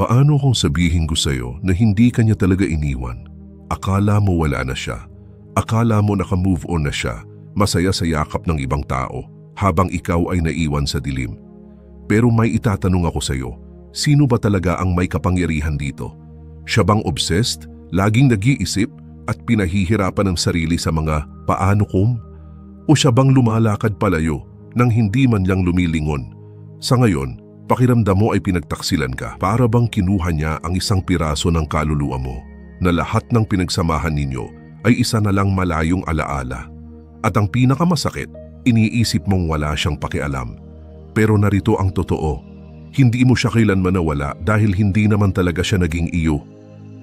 Paano kung sabihin ko sa'yo na hindi kanya talaga iniwan? Akala mo wala na siya. Akala mo naka-move on na siya, masaya sa yakap ng ibang tao, habang ikaw ay naiwan sa dilim. Pero may itatanong ako sa'yo, sino ba talaga ang may kapangyarihan dito? Siya bang obsessed, laging nag-iisip, at pinahihirapan ng sarili sa mga paano kum? O siya bang lumalakad palayo nang hindi man lang lumilingon? Sa ngayon, pakiramdam mo ay pinagtaksilan ka para bang kinuha niya ang isang piraso ng kaluluwa mo na lahat ng pinagsamahan ninyo ay isa na lang malayong alaala. At ang pinakamasakit, iniisip mong wala siyang pakialam. Pero narito ang totoo, hindi mo siya kailanman nawala dahil hindi naman talaga siya naging iyo.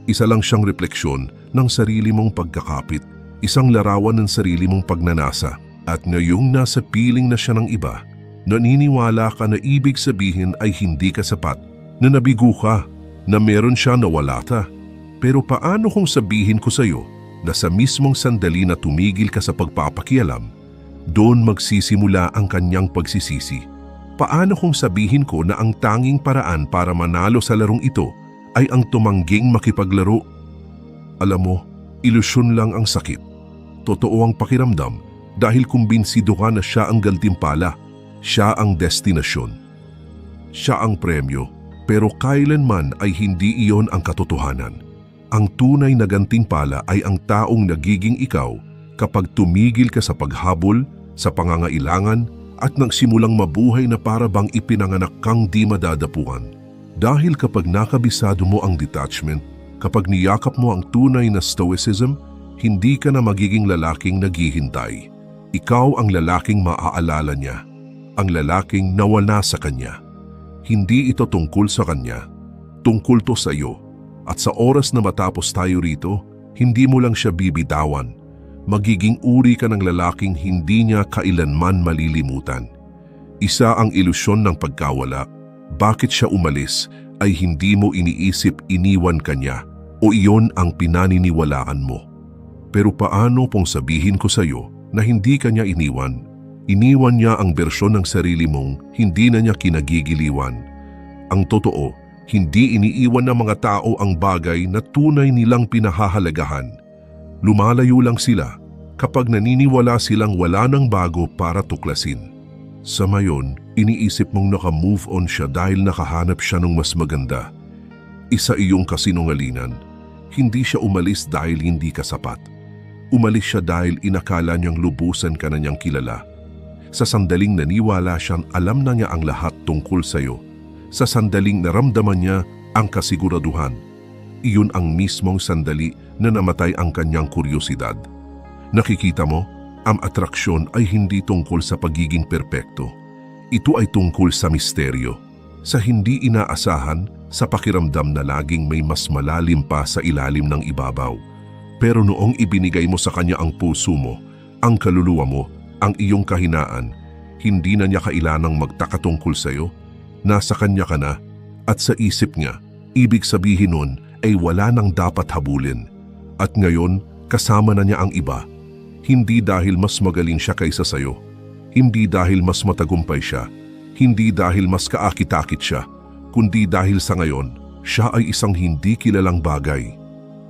Isa lang siyang refleksyon ng sarili mong pagkakapit, isang larawan ng sarili mong pagnanasa. At ngayong nasa piling na siya ng iba, naniniwala ka na ibig sabihin ay hindi ka sapat, na nabigo ka, na meron siya na wala ta. Pero paano kung sabihin ko sa'yo na sa mismong sandali na tumigil ka sa pagpapakialam, doon magsisimula ang kanyang pagsisisi. Paano kung sabihin ko na ang tanging paraan para manalo sa larong ito ay ang tumangging makipaglaro? Alam mo, ilusyon lang ang sakit. Totoo ang pakiramdam dahil kumbinsido ka na siya ang gantimpala, siya ang destinasyon. Siya ang premyo, pero kailanman ay hindi iyon ang katotohanan. Ang tunay na gantimpala ay ang taong nagiging ikaw kapag tumigil ka sa paghabol, sa pangangailangan at nagsimulang mabuhay na para bang ipinanganak kang di madadapuan. Dahil kapag nakabisado mo ang detachment, kapag niyakap mo ang tunay na stoicism, hindi ka na magiging lalaking naghihintay. Ikaw ang lalaking maaalala niya, ang lalaking nawala sa kanya. Hindi ito tungkol sa kanya, tungkol to sa iyo. At sa oras na matapos tayo rito, hindi mo lang siya bibitawan. Magiging uri ka ng lalaking hindi niya kailanman malilimutan. Isa ang ilusyon ng pagkawala. Bakit siya umalis ay hindi mo iniisip iniwan kanya o iyon ang pinaniniwalaan mo. Pero paano kung sabihin ko sa iyo na hindi kanya iniwan? Iniwan niya ang bersyon ng sarili mong hindi na niya kinagigiliwan. Ang totoo, hindi iniiwan ng mga tao ang bagay na tunay nilang pinahahalagahan. Lumalayo lang sila kapag naniniwala silang wala ng bago para tuklasin. Sa mayon, iniisip mong naka-move on siya dahil nakahanap siya ng mas maganda. Isa iyong kasinungalingan. Hindi siya umalis dahil hindi ka sapat. Umalis siya dahil inakala niyang lubusan ka na niyang kilala. Sa sandaling naniwala siyang alam na niya ang lahat tungkol sa iyo sa sandaling naramdaman niya ang kasiguraduhan. Iyon ang mismong sandali na namatay ang kanyang kuryosidad. Nakikita mo, ang atraksyon ay hindi tungkol sa pagiging perpekto. Ito ay tungkol sa misteryo, sa hindi inaasahan, sa pakiramdam na laging may mas malalim pa sa ilalim ng ibabaw. Pero noong ibinigay mo sa kanya ang puso mo, ang kaluluwa mo, ang iyong kahinaan, hindi na niya kailanang magtaka tungkol sa iyo nasa kanya ka na at sa isip niya, ibig sabihin nun ay wala nang dapat habulin. At ngayon, kasama na niya ang iba. Hindi dahil mas magaling siya kaysa sayo. Hindi dahil mas matagumpay siya. Hindi dahil mas kaakit-akit siya. Kundi dahil sa ngayon, siya ay isang hindi kilalang bagay.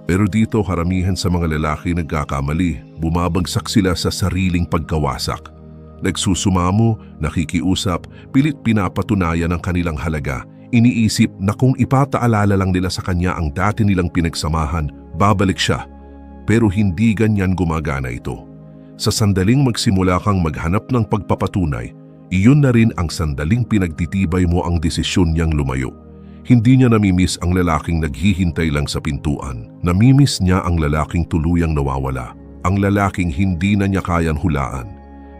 Pero dito haramihan sa mga lalaki nagkakamali, bumabagsak sila sa sariling pagkawasak Nagsusumamo, nakikiusap, pilit pinapatunayan ang kanilang halaga. Iniisip na kung ipataalala lang nila sa kanya ang dati nilang pinagsamahan, babalik siya. Pero hindi ganyan gumagana ito. Sa sandaling magsimula kang maghanap ng pagpapatunay, iyon na rin ang sandaling pinagtitibay mo ang desisyon niyang lumayo. Hindi niya namimiss ang lalaking naghihintay lang sa pintuan. Namimiss niya ang lalaking tuluyang nawawala. Ang lalaking hindi na niya kayang hulaan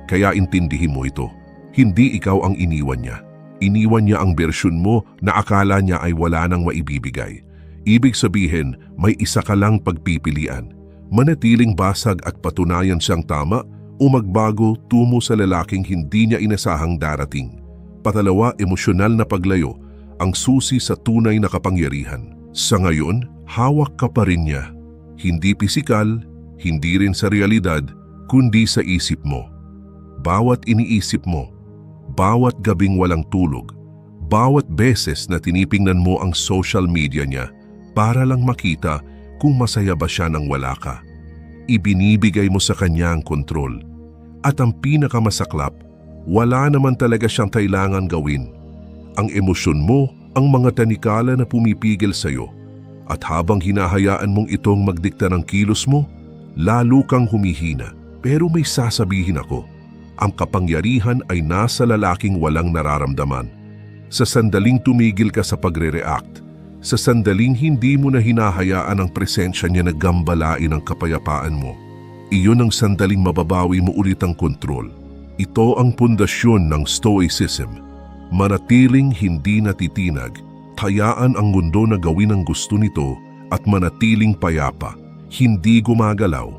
kaya intindihin mo ito. Hindi ikaw ang iniwan niya. Iniwan niya ang bersyon mo na akala niya ay wala nang maibibigay. Ibig sabihin, may isa ka lang pagpipilian. Manatiling basag at patunayan siyang tama o magbago tumo sa lalaking hindi niya inasahang darating. Patalawa, emosyonal na paglayo ang susi sa tunay na kapangyarihan. Sa ngayon, hawak ka pa rin niya. Hindi pisikal, hindi rin sa realidad, kundi sa isip mo bawat iniisip mo, bawat gabing walang tulog, Bawat beses na tinipingnan mo ang social media niya para lang makita kung masaya ba siya nang wala ka. Ibinibigay mo sa kanya ang kontrol. At ang pinakamasaklap, wala naman talaga siyang kailangan gawin. Ang emosyon mo ang mga tanikala na pumipigil sa'yo. At habang hinahayaan mong itong magdikta ng kilos mo, lalo kang humihina. Pero may sasabihin ako, ang kapangyarihan ay nasa lalaking walang nararamdaman. Sa sandaling tumigil ka sa pagre-react, sa sandaling hindi mo na hinahayaan ang presensya niya na gambalain ang kapayapaan mo, iyon ang sandaling mababawi mo ulit ang kontrol. Ito ang pundasyon ng Stoicism. Manatiling hindi natitinag, tayaan ang mundo na gawin ang gusto nito at manatiling payapa, hindi gumagalaw.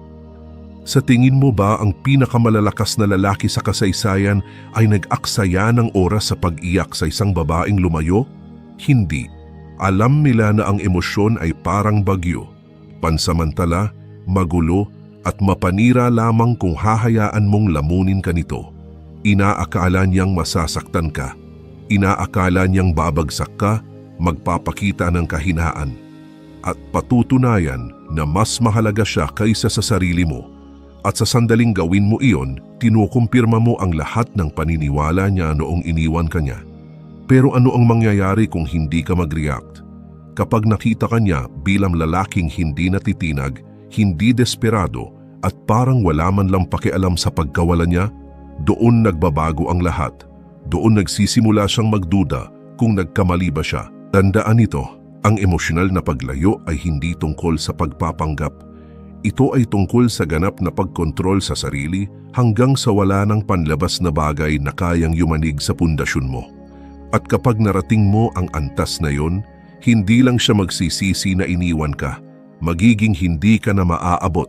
Sa tingin mo ba ang pinakamalalakas na lalaki sa kasaysayan ay nag-aksaya ng oras sa pag-iyak sa isang babaeng lumayo? Hindi. Alam nila na ang emosyon ay parang bagyo. Pansamantala, magulo at mapanira lamang kung hahayaan mong lamunin ka nito. Inaakala niyang masasaktan ka. Inaakala niyang babagsak ka, magpapakita ng kahinaan. At patutunayan na mas mahalaga siya kaysa sa sarili mo. At sa sandaling gawin mo iyon, tinukumpirma mo ang lahat ng paniniwala niya noong iniwan ka niya. Pero ano ang mangyayari kung hindi ka mag-react? Kapag nakita ka niya bilang lalaking hindi natitinag, hindi desperado, at parang wala man lang pakialam sa pagkawala niya, doon nagbabago ang lahat. Doon nagsisimula siyang magduda kung nagkamali ba siya. Tandaan ito, ang emosyonal na paglayo ay hindi tungkol sa pagpapanggap ito ay tungkol sa ganap na pagkontrol sa sarili hanggang sa wala ng panlabas na bagay na kayang yumanig sa pundasyon mo. At kapag narating mo ang antas na yon, hindi lang siya magsisisi na iniwan ka, magiging hindi ka na maaabot.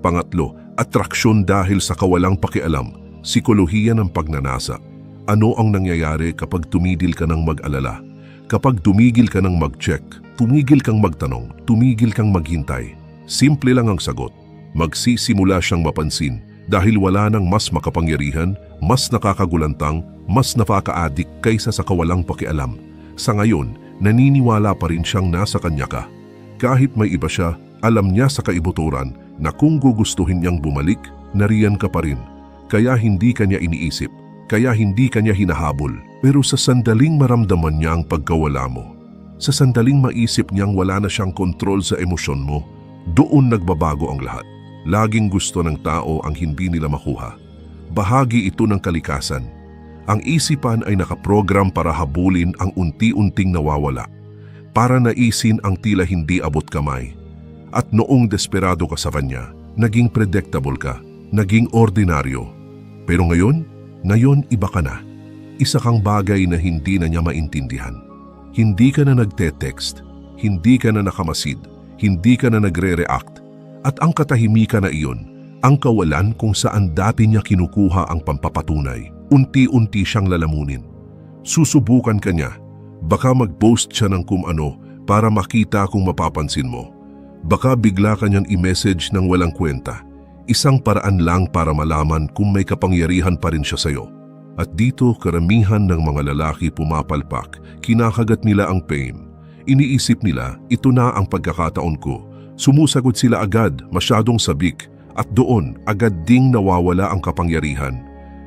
Pangatlo, atraksyon dahil sa kawalang pakialam, sikolohiya ng pagnanasa. Ano ang nangyayari kapag tumigil ka ng mag-alala? Kapag tumigil ka ng mag-check, tumigil kang magtanong, tumigil kang maghintay, Simple lang ang sagot. Magsisimula siyang mapansin dahil wala nang mas makapangyarihan, mas nakakagulantang, mas napaka-addict kaysa sa kawalang pakialam. Sa ngayon, naniniwala pa rin siyang nasa kanya ka. Kahit may iba siya, alam niya sa kaibuturan na kung gugustuhin niyang bumalik, nariyan ka pa rin. Kaya hindi kanya iniisip, kaya hindi kanya hinahabol. Pero sa sandaling maramdaman niya ang pagkawala mo, sa sandaling maisip niyang wala na siyang kontrol sa emosyon mo, doon nagbabago ang lahat. Laging gusto ng tao ang hindi nila makuha. Bahagi ito ng kalikasan. Ang isipan ay nakaprogram para habulin ang unti-unting nawawala. Para naisin ang tila hindi abot kamay. At noong desperado ka sa kanya, naging predictable ka, naging ordinaryo. Pero ngayon, ngayon iba ka na. Isa kang bagay na hindi na niya maintindihan. Hindi ka na nagte-text, hindi ka na nakamasid, hindi ka na nagre-react at ang katahimikan na iyon, ang kawalan kung saan dati niya kinukuha ang pampapatunay, unti-unti siyang lalamunin. Susubukan ka niya, baka mag-post siya ng kung ano para makita kung mapapansin mo. Baka bigla ka niyang i-message ng walang kwenta, isang paraan lang para malaman kung may kapangyarihan pa rin siya sa'yo. At dito karamihan ng mga lalaki pumapalpak, kinakagat nila ang pain Iniisip nila, ito na ang pagkakataon ko. Sumusagot sila agad, masyadong sabik, at doon agad ding nawawala ang kapangyarihan.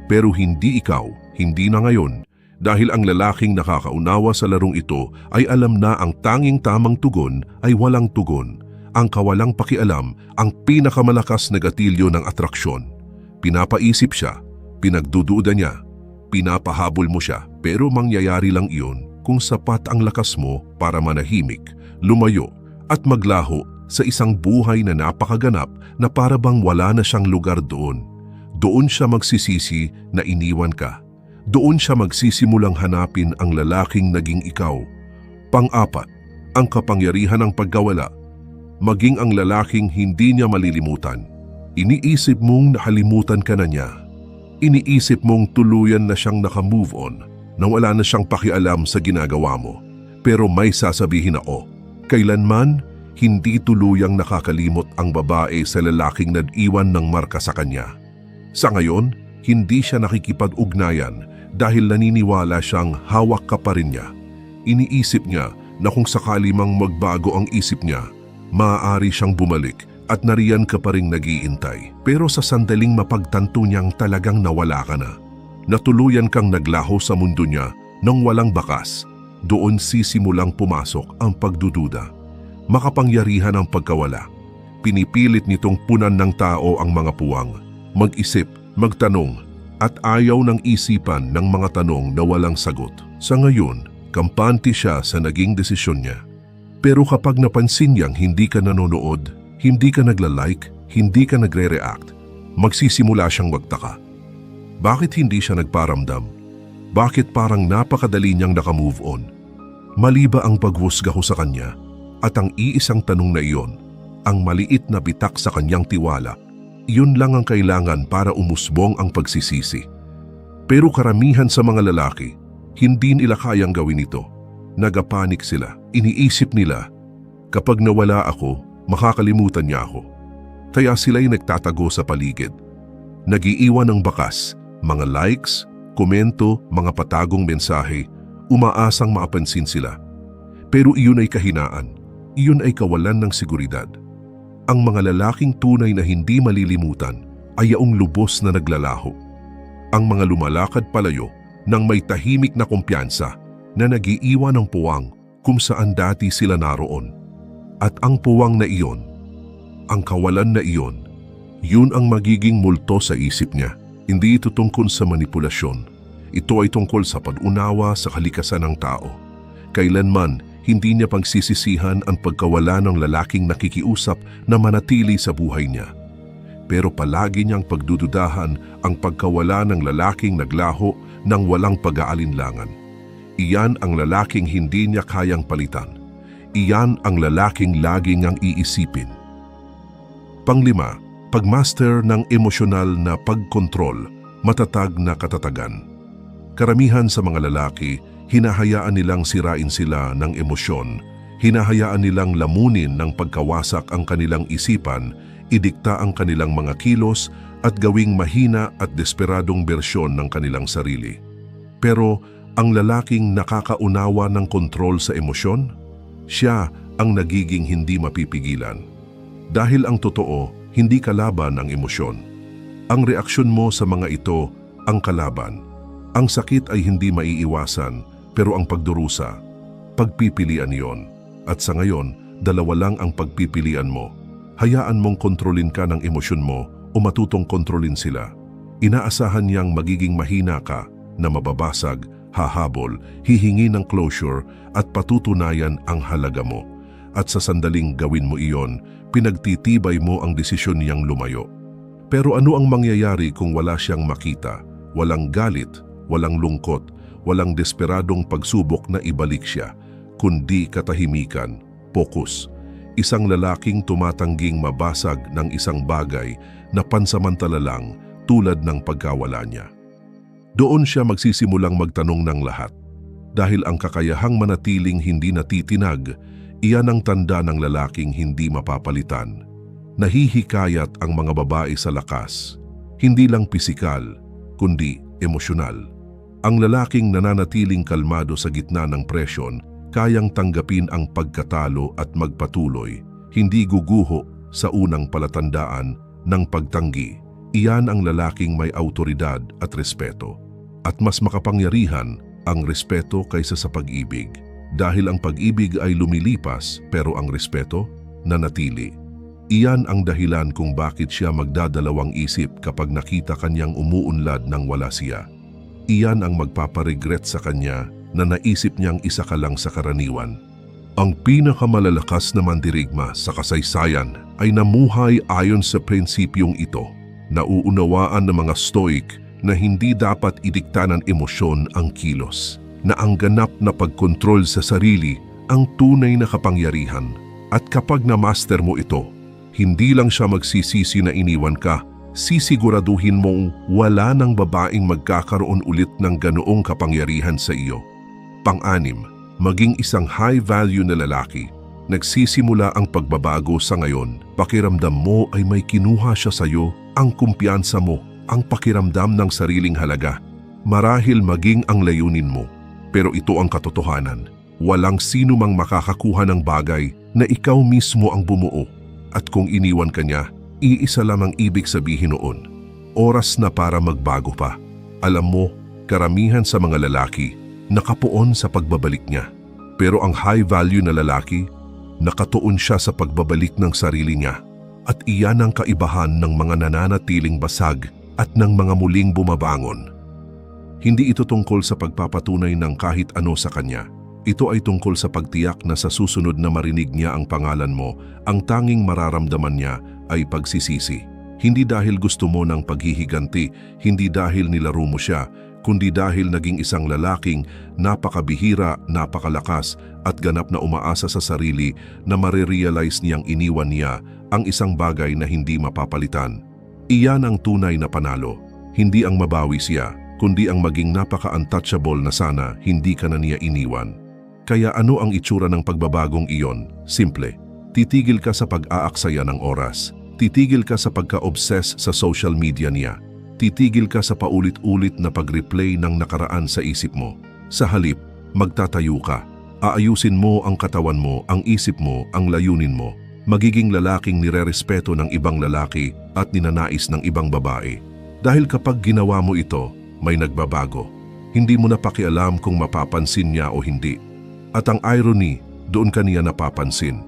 Pero hindi ikaw, hindi na ngayon, dahil ang lalaking nakakaunawa sa larong ito ay alam na ang tanging tamang tugon ay walang tugon. Ang kawalang pakialam ang pinakamalakas na gatilyo ng atraksyon. Pinapaisip siya, pinagdududa niya, pinapahabol mo siya, pero mangyayari lang iyon kung sapat ang lakas mo para manahimik, lumayo at maglaho sa isang buhay na napakaganap na para bang wala na siyang lugar doon. Doon siya magsisisi na iniwan ka. Doon siya magsisimulang hanapin ang lalaking naging ikaw. Pang-apat, ang kapangyarihan ng pagkawala. Maging ang lalaking hindi niya malilimutan. Iniisip mong nakalimutan ka na niya. Iniisip mong tuluyan na siyang nakamove on na wala na siyang pakialam sa ginagawa mo. Pero may sasabihin ako, kailanman hindi tuluyang nakakalimot ang babae sa lalaking nag-iwan ng marka sa kanya. Sa ngayon, hindi siya nakikipag-ugnayan dahil naniniwala siyang hawak ka pa rin niya. Iniisip niya na kung sakali mang magbago ang isip niya, maaari siyang bumalik at nariyan ka pa rin nagiintay. Pero sa sandaling mapagtanto niyang talagang nawala ka na, natuluyan kang naglaho sa mundo niya nang walang bakas, doon sisimulang pumasok ang pagdududa. Makapangyarihan ang pagkawala. Pinipilit nitong punan ng tao ang mga puwang, mag-isip, magtanong, at ayaw ng isipan ng mga tanong na walang sagot. Sa ngayon, kampante siya sa naging desisyon niya. Pero kapag napansin niyang hindi ka nanonood, hindi ka nagla-like, hindi ka nagre-react, magsisimula siyang magtaka. Bakit hindi siya nagparamdam? Bakit parang napakadali niyang nakamove on? Mali ba ang paghusga ko sa kanya? At ang iisang tanong na iyon, ang maliit na bitak sa kanyang tiwala, iyon lang ang kailangan para umusbong ang pagsisisi. Pero karamihan sa mga lalaki, hindi nila kayang gawin ito. Nagapanik sila. Iniisip nila, kapag nawala ako, makakalimutan niya ako. Kaya sila'y nagtatago sa paligid. Nagiiwan ng bakas, mga likes, komento, mga patagong mensahe, umaasang maapansin sila. Pero iyon ay kahinaan, iyon ay kawalan ng seguridad. Ang mga lalaking tunay na hindi malilimutan ay yaong lubos na naglalaho. Ang mga lumalakad palayo ng may tahimik na kumpiyansa na nagiiwan ng puwang kung saan dati sila naroon. At ang puwang na iyon, ang kawalan na iyon, yun ang magiging multo sa isip niya. Hindi ito tungkol sa manipulasyon. Ito ay tungkol sa pag-unawa sa kalikasan ng tao. Kailanman, hindi niya pagsisisihan ang pagkawala ng lalaking nakikiusap na manatili sa buhay niya. Pero palagi niyang pagdududahan ang pagkawala ng lalaking naglaho ng walang pag-aalinlangan. Iyan ang lalaking hindi niya kayang palitan. Iyan ang lalaking laging ang iisipin. Panglima, pagmaster ng emosyonal na pagkontrol, matatag na katatagan. Karamihan sa mga lalaki, hinahayaan nilang sirain sila ng emosyon, hinahayaan nilang lamunin ng pagkawasak ang kanilang isipan, idikta ang kanilang mga kilos at gawing mahina at desperadong bersyon ng kanilang sarili. Pero ang lalaking nakakaunawa ng kontrol sa emosyon, siya ang nagiging hindi mapipigilan. Dahil ang totoo, hindi kalaban ang emosyon. Ang reaksyon mo sa mga ito ang kalaban. Ang sakit ay hindi maiiwasan, pero ang pagdurusa, pagpipilian yon. At sa ngayon, dalawa lang ang pagpipilian mo. Hayaan mong kontrolin ka ng emosyon mo o matutong kontrolin sila. Inaasahan niyang magiging mahina ka na mababasag, hahabol, hihingi ng closure at patutunayan ang halaga mo. At sa sandaling gawin mo iyon, pinagtitibay mo ang desisyon niyang lumayo. Pero ano ang mangyayari kung wala siyang makita, walang galit, walang lungkot, walang desperadong pagsubok na ibalik siya, kundi katahimikan, pokus. Isang lalaking tumatangging mabasag ng isang bagay na pansamantala lang tulad ng pagkawala niya. Doon siya magsisimulang magtanong ng lahat. Dahil ang kakayahang manatiling hindi natitinag, iyan ang tanda ng lalaking hindi mapapalitan. Nahihikayat ang mga babae sa lakas, hindi lang pisikal, kundi emosyonal. Ang lalaking nananatiling kalmado sa gitna ng presyon, kayang tanggapin ang pagkatalo at magpatuloy, hindi guguho sa unang palatandaan ng pagtanggi. Iyan ang lalaking may autoridad at respeto. At mas makapangyarihan ang respeto kaysa sa pag-ibig. Dahil ang pag-ibig ay lumilipas pero ang respeto nanatili. Iyan ang dahilan kung bakit siya magdadalawang isip kapag nakita kanyang umuunlad nang wala siya. Iyan ang magpaparegret sa kanya na naisip niyang isa ka lang sa karaniwan. Ang pinakamalalakas na mandirigma sa kasaysayan ay namuhay ayon sa prinsipyong ito. Nauunawaan ng mga stoic na hindi dapat idikta ng emosyon ang kilos, na ang ganap na pagkontrol sa sarili ang tunay na kapangyarihan. At kapag na-master mo ito, hindi lang siya magsisisi na iniwan ka, sisiguraduhin mong wala ng babaeng magkakaroon ulit ng ganoong kapangyarihan sa iyo. Pang-anim, maging isang high-value na lalaki. Nagsisimula ang pagbabago sa ngayon. Pakiramdam mo ay may kinuha siya sa iyo, ang kumpiyansa mo, ang pakiramdam ng sariling halaga. Marahil maging ang layunin mo. Pero ito ang katotohanan. Walang sino mang makakakuha ng bagay na ikaw mismo ang bumuo. At kung iniwan ka niya, iisa lang ang ibig sabihin noon. Oras na para magbago pa. Alam mo, karamihan sa mga lalaki, nakapuon sa pagbabalik niya. Pero ang high value na lalaki, nakatuon siya sa pagbabalik ng sarili niya. At iyan ang kaibahan ng mga nananatiling basag at ng mga muling bumabangon. Hindi ito tungkol sa pagpapatunay ng kahit ano sa kanya. Ito ay tungkol sa pagtiyak na sa susunod na marinig niya ang pangalan mo, ang tanging mararamdaman niya ay pagsisisi. Hindi dahil gusto mo ng paghihiganti, hindi dahil nilaro mo siya, kundi dahil naging isang lalaking napakabihira, napakalakas at ganap na umaasa sa sarili na marirealize niyang iniwan niya ang isang bagay na hindi mapapalitan. Iyan ang tunay na panalo. Hindi ang mabawi siya, kundi ang maging napaka-untouchable na sana hindi ka na niya iniwan. Kaya ano ang itsura ng pagbabagong iyon? Simple. Titigil ka sa pag-aaksaya ng oras. Titigil ka sa pagka-obsess sa social media niya. Titigil ka sa paulit-ulit na pag-replay ng nakaraan sa isip mo. Sa halip, magtatayo ka. Aayusin mo ang katawan mo, ang isip mo, ang layunin mo. Magiging lalaking nirerespeto ng ibang lalaki at ninanais ng ibang babae. Dahil kapag ginawa mo ito, may nagbabago. Hindi mo na pakialam kung mapapansin niya o hindi. At ang irony, doon ka niya napapansin.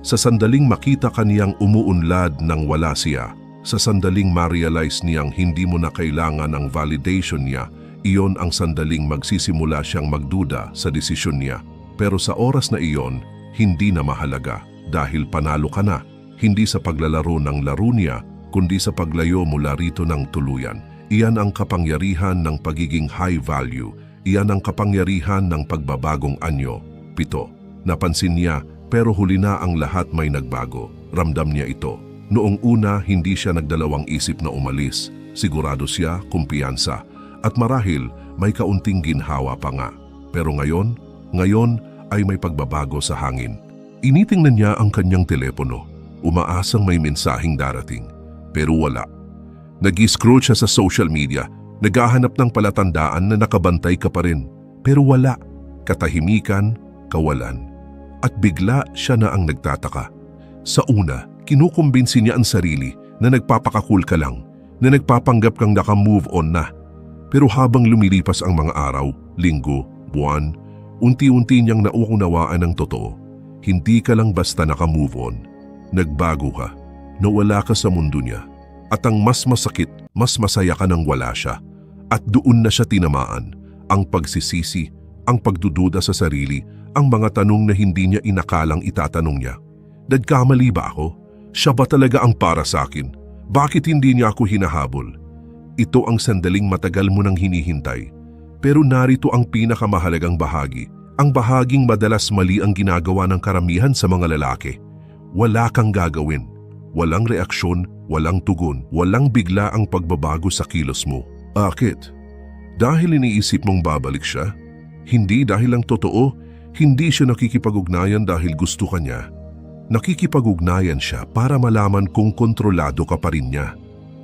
Sa sandaling makita ka niyang umuunlad nang wala siya, sa sandaling ma-realize niyang hindi mo na kailangan ang validation niya, iyon ang sandaling magsisimula siyang magduda sa desisyon niya. Pero sa oras na iyon, hindi na mahalaga dahil panalo ka na, hindi sa paglalaro ng laro niya, kundi sa paglayo mula rito ng tuluyan. Iyan ang kapangyarihan ng pagiging high value. Iyan ang kapangyarihan ng pagbabagong anyo. Pito, napansin niya pero huli na ang lahat may nagbago. Ramdam niya ito. Noong una, hindi siya nagdalawang isip na umalis. Sigurado siya, kumpiyansa. At marahil, may kaunting ginhawa pa nga. Pero ngayon, ngayon ay may pagbabago sa hangin. Initingnan niya ang kanyang telepono. Umaasang may mensaheng darating. Pero wala. Nag-scroll siya sa social media. Naghahanap ng palatandaan na nakabantay ka pa rin. Pero wala. Katahimikan, kawalan. At bigla siya na ang nagtataka. Sa una, kinukumbinsi niya ang sarili na nagpapakakul ka lang, na nagpapanggap kang naka-move on na. Pero habang lumilipas ang mga araw, linggo, buwan, unti-unti niyang nauunawaan ang totoo. Hindi ka lang basta naka-move on. Nagbago ka. Nawala ka sa mundo niya. At ang mas masakit, mas masaya ka nang wala siya. At doon na siya tinamaan. Ang pagsisisi, ang pagdududa sa sarili, ang mga tanong na hindi niya inakalang itatanong niya. Nagkamali ba ako? Siya ba talaga ang para sa akin? Bakit hindi niya ako hinahabol? Ito ang sandaling matagal mo nang hinihintay. Pero narito ang pinakamahalagang bahagi. Ang bahaging madalas mali ang ginagawa ng karamihan sa mga lalaki. Wala kang gagawin. Walang reaksyon, walang tugon, walang bigla ang pagbabago sa kilos mo. Akit? Dahil iniisip mong babalik siya? Hindi dahil ang totoo, hindi siya nakikipag-ugnayan dahil gusto ka niya. Nakikipag-ugnayan siya para malaman kung kontrolado ka pa rin niya.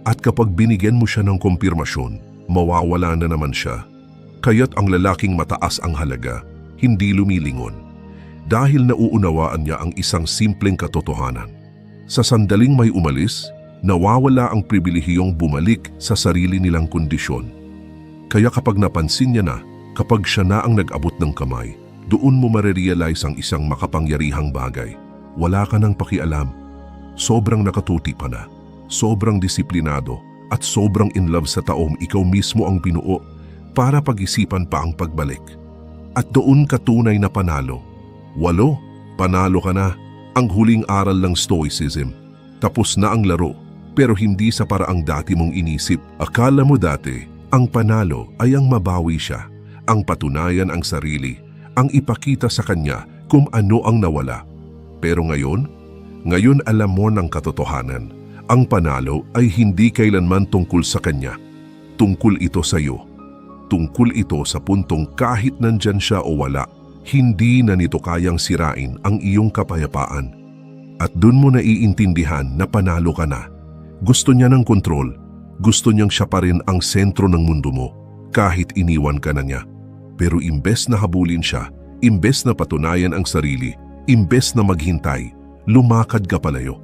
At kapag binigyan mo siya ng kumpirmasyon, mawawala na naman siya. Kaya't ang lalaking mataas ang halaga, hindi lumilingon. Dahil nauunawaan niya ang isang simpleng katotohanan. Sa sandaling may umalis, nawawala ang pribilehiyong bumalik sa sarili nilang kondisyon. Kaya kapag napansin niya na, kapag siya na ang nag-abot ng kamay, doon mo marirealize ang isang makapangyarihang bagay. Wala ka nang pakialam. Sobrang nakatuti pa na. Sobrang disiplinado at sobrang in love sa taong ikaw mismo ang binuo para pag-isipan pa ang pagbalik. At doon ka tunay na panalo. Walo, panalo ka na. Ang huling aral ng stoicism. Tapos na ang laro, pero hindi sa paraang dati mong inisip. Akala mo dati, ang panalo ay ang mabawi siya, ang patunayan ang sarili, ang ipakita sa kanya kung ano ang nawala. Pero ngayon, ngayon alam mo ng katotohanan, ang panalo ay hindi kailanman tungkol sa kanya. Tungkol ito sa iyo. Tungkol ito sa puntong kahit nandyan siya o wala, hindi na nito kayang sirain ang iyong kapayapaan. At dun mo naiintindihan na panalo ka na. Gusto niya ng kontrol. Gusto niyang siya pa rin ang sentro ng mundo mo. kahit iniwan ka na niya. Pero imbes na habulin siya, imbes na patunayan ang sarili, imbes na maghintay, lumakad ka palayo.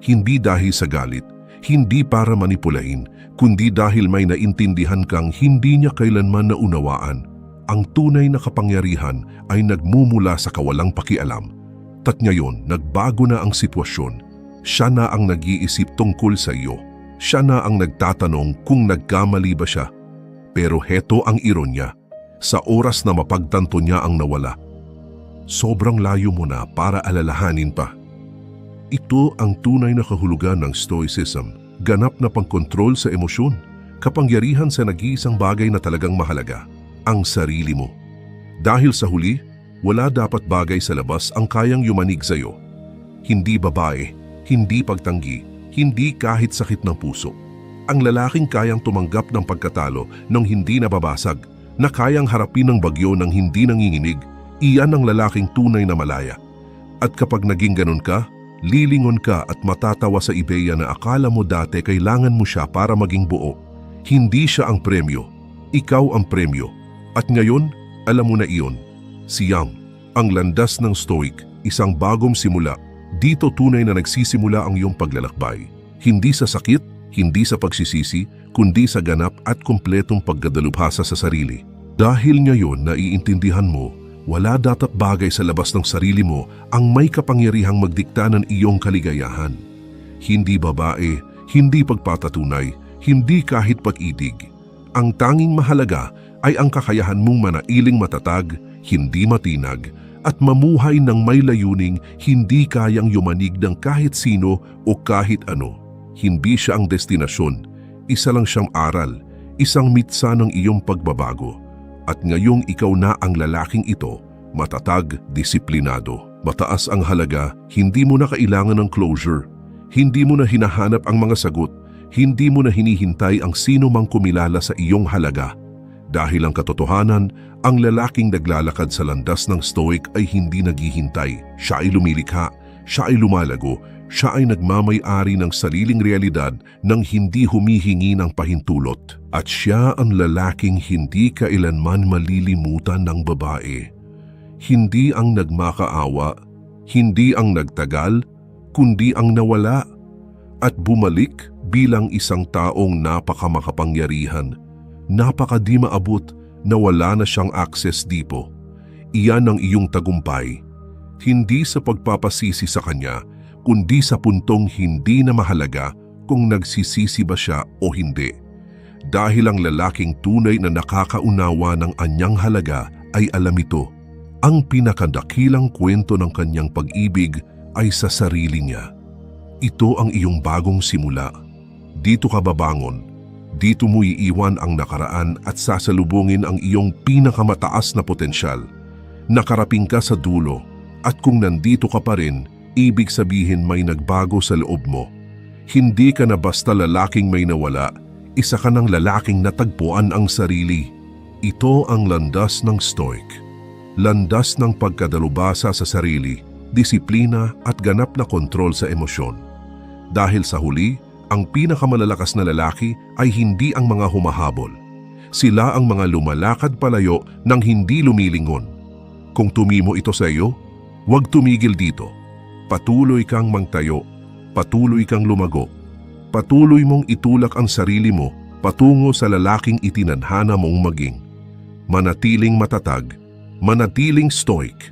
Hindi dahil sa galit, hindi para manipulahin, kundi dahil may naintindihan kang hindi niya kailanman naunawaan. Ang tunay na kapangyarihan ay nagmumula sa kawalang pakialam. Tat ngayon, nagbago na ang sitwasyon. Siya na ang nag-iisip tungkol sa iyo. Siya na ang nagtatanong kung nagkamali ba siya. Pero heto ang ironya. Sa oras na mapagtanto niya ang nawala, sobrang layo mo na para alalahanin pa. Ito ang tunay na kahulugan ng Stoicism, ganap na pangkontrol sa emosyon, kapangyarihan sa nag-iisang bagay na talagang mahalaga, ang sarili mo. Dahil sa huli, wala dapat bagay sa labas ang kayang yumanig sa iyo. Hindi babae, hindi pagtanggi, hindi kahit sakit ng puso. Ang lalaking kayang tumanggap ng pagkatalo nang hindi nababasag, na kayang harapin ng bagyo nang hindi nanginginig, iyan ang lalaking tunay na malaya. At kapag naging ganun ka, lilingon ka at matatawa sa ideya na akala mo dati kailangan mo siya para maging buo. Hindi siya ang premyo, ikaw ang premyo. At ngayon, alam mo na iyon. Siyam, ang landas ng stoic, isang bagong simula. Dito tunay na nagsisimula ang iyong paglalakbay. Hindi sa sakit, hindi sa pagsisisi, kundi sa ganap at kumpletong paggadalubhasa sa sarili. Dahil ngayon naiintindihan mo, wala dapat bagay sa labas ng sarili mo ang may kapangyarihang magdikta ng iyong kaligayahan. Hindi babae, hindi pagpatatunay, hindi kahit pag-ibig. Ang tanging mahalaga ay ang kakayahan mong manailing matatag, hindi matinag, at mamuhay ng may layuning hindi kayang yumanig ng kahit sino o kahit ano. Hindi siya ang destinasyon, isa lang siyang aral, isang mitsa ng iyong pagbabago. At ngayong ikaw na ang lalaking ito, matatag, disiplinado, mataas ang halaga, hindi mo na kailangan ng closure, hindi mo na hinahanap ang mga sagot, hindi mo na hinihintay ang sino mang kumilala sa iyong halaga. Dahil ang katotohanan, ang lalaking naglalakad sa landas ng stoic ay hindi naghihintay. Siya ay lumilikha, siya ay lumalago, siya ay nagmamay-ari ng sariling realidad nang hindi humihingi ng pahintulot. At siya ang lalaking hindi kailanman malilimutan ng babae. Hindi ang nagmakaawa, hindi ang nagtagal, kundi ang nawala at bumalik bilang isang taong napakamakapangyarihan, napakadi maabot na wala na siyang access dipo. Iyan ang iyong tagumpay, hindi sa pagpapasisi sa kanya, kundi sa puntong hindi na mahalaga kung nagsisisi ba siya o hindi. Dahil ang lalaking tunay na nakakaunawa ng anyang halaga ay alam ito. Ang pinakadakilang kwento ng kanyang pag-ibig ay sa sarili niya. Ito ang iyong bagong simula. Dito ka babangon. Dito mo iiwan ang nakaraan at sasalubungin ang iyong pinakamataas na potensyal. Nakaraping ka sa dulo at kung nandito ka pa rin, ibig sabihin may nagbago sa loob mo. Hindi ka na basta lalaking may nawala, isa ka ng lalaking natagpuan ang sarili. Ito ang landas ng stoic. Landas ng pagkadalubasa sa sarili, disiplina at ganap na kontrol sa emosyon. Dahil sa huli, ang pinakamalalakas na lalaki ay hindi ang mga humahabol. Sila ang mga lumalakad palayo ng hindi lumilingon. Kung tumimo ito sa iyo, huwag tumigil dito. Patuloy kang mangtayo, patuloy kang lumago, patuloy mong itulak ang sarili mo patungo sa lalaking itinadhana mong maging. Manatiling matatag, manatiling stoic,